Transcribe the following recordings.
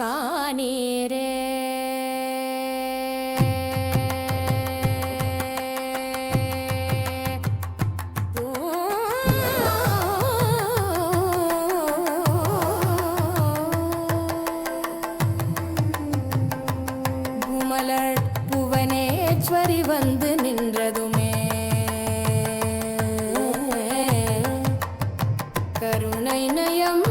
காணீரே புவனேஸ்வரி வந்து நின்றதுமே. கருணை நயம்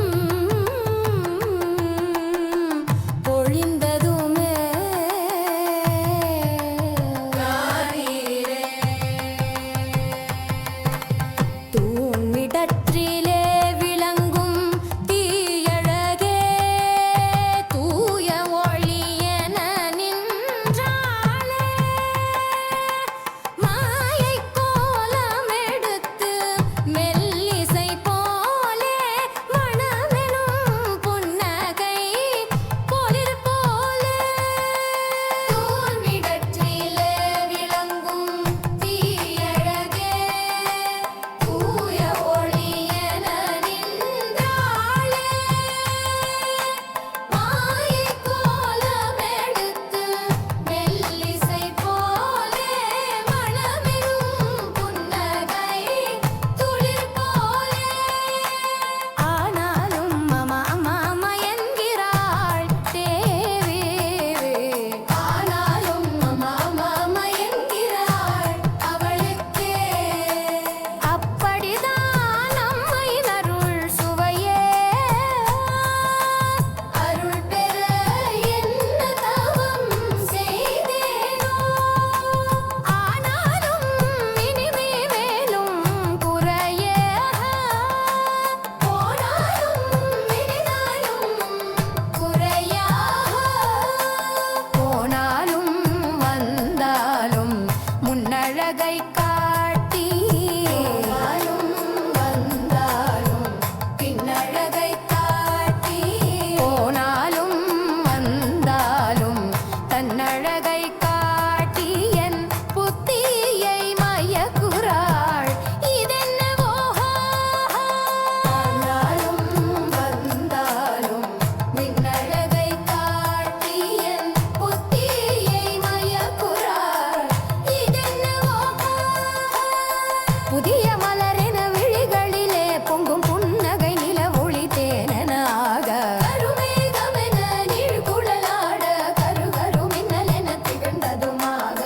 புதிய மலரென விழிகளிலே பொங்கும் புன்னகை நில ஒளி தேனாக கருமேகமென நீழ்குழலாட கருகரு மின்னலென திகழ்ந்ததுமாக.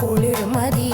குளிர்மதி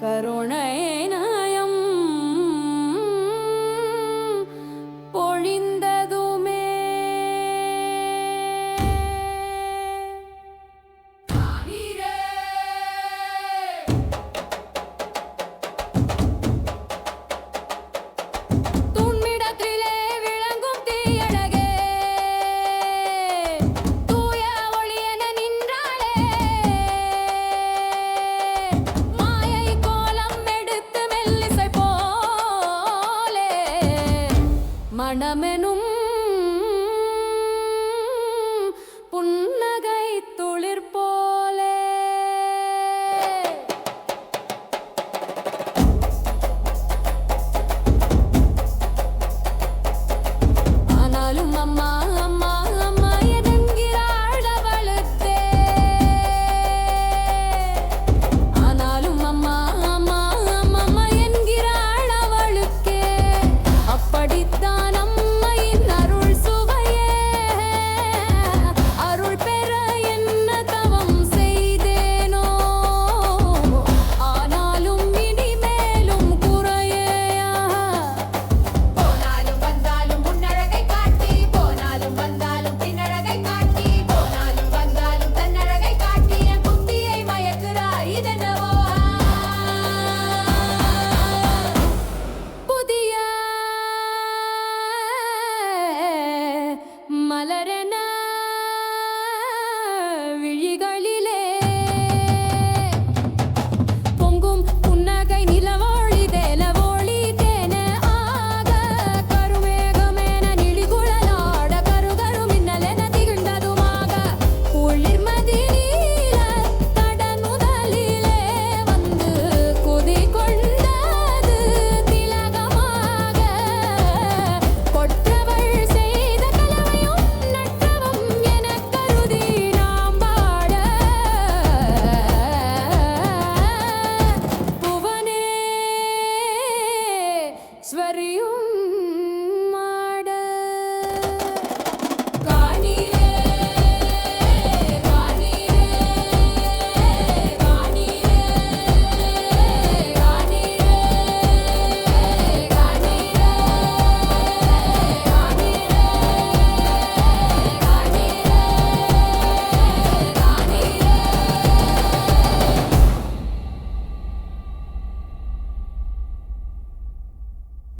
கருணை